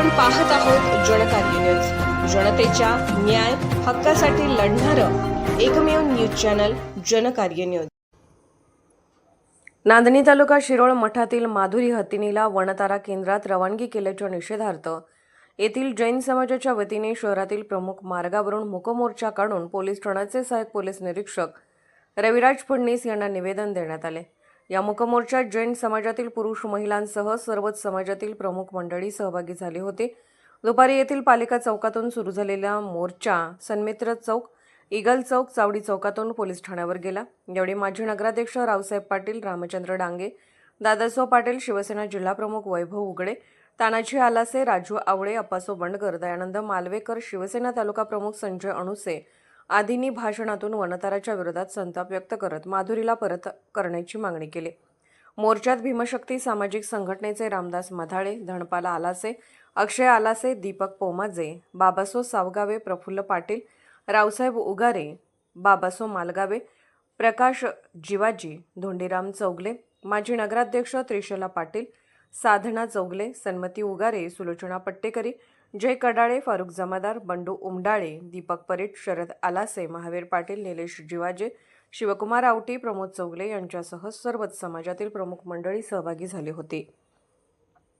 आपण पाहत आहोत जनकार्य न्यूज जनतेच्या न्याय हक्कासाठी लढणारं एकमेव news channel Janakarya news Nandani तालुका शिरोळ मठातील माधुरी हत्तीनीला वनतारा केंद्रात रवानगी केल्याच्या निषेधार्थ येथील जैन समाजाच्या वतीने शहरातील प्रमुख मार्गावरून मुकमोर्चा काढून पोलीस ठाण्याचे सहाय्यक पोलीस निरीक्षक रविराज फडणीस यांना निवेदन देण्यात आले. या मुकमोर्चात जैन समाजातील पुरुष महिलांसह सर्वच समाजातील प्रमुख मंडळी सहभागी झाले होते. दुपारी येथील पालिका चौकातून सुरू झालेला मोर्चा सन्मित्र चौक इगल चौक चावडी चौकातून पोलीस ठाण्यावर गेला. यावेळी माजी नगराध्यक्ष रावसाहेब पाटील रामचंद्र डांगे दादासाहेब पाटील शिवसेना जिल्हाप्रमुख वैभव उगडे तानाजी आलासे राजू आवळे अप्पासो बंडकर दयानंद मालवेकर शिवसेना तालुका प्रमुख संजय अणुसे आदींनी भाषणातून वनताराच्या विरोधात संताप व्यक्त करत माधुरीला परत करण्याची मागणी केली. मोर्चात भीमशक्ती सामाजिक संघटनेचे रामदास मधाळे धनपाला आलासे अक्षय आलासे दीपक पोमाजे बाबासो सावगावे प्रफुल्ल पाटील रावसाहेब उगारे बाबासो मालगावे प्रकाश जिवाजी धोंडीराम चौगले माजी नगराध्यक्ष त्रिशला पाटील साधना चौगले सन्मती उगारे सुलोचना पट्टेकरी जय कडाळे फारुख जमादार बंडू उमडाळे दीपक परीट शरद आलासे महावीर पाटील निलेश जिवाजे शिवकुमार आवटी प्रमोद चौगले यांच्यासह सर्वच समाजातील प्रमुख मंडळी सहभागी झाली होती.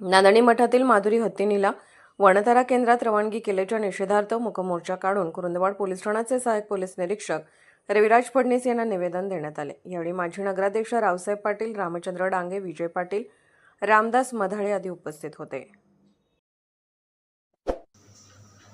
नांदणी मठातील माधुरी हत्तीनीला वनतारा केंद्रात रवानगी केल्याच्या निषेधार्थ मुकमोर्चा काढून कुरुंदवाड पोलीस ठाण्याचे सहाय्यक पोलीस निरीक्षक रविराज फडणीस यांना निवेदन देण्यात आले. यावेळी माजी नगराध्यक्ष रावसाहेब पाटील रामचंद्र डांगे विजय पाटील रामदास मधाळे आदी उपस्थित होते.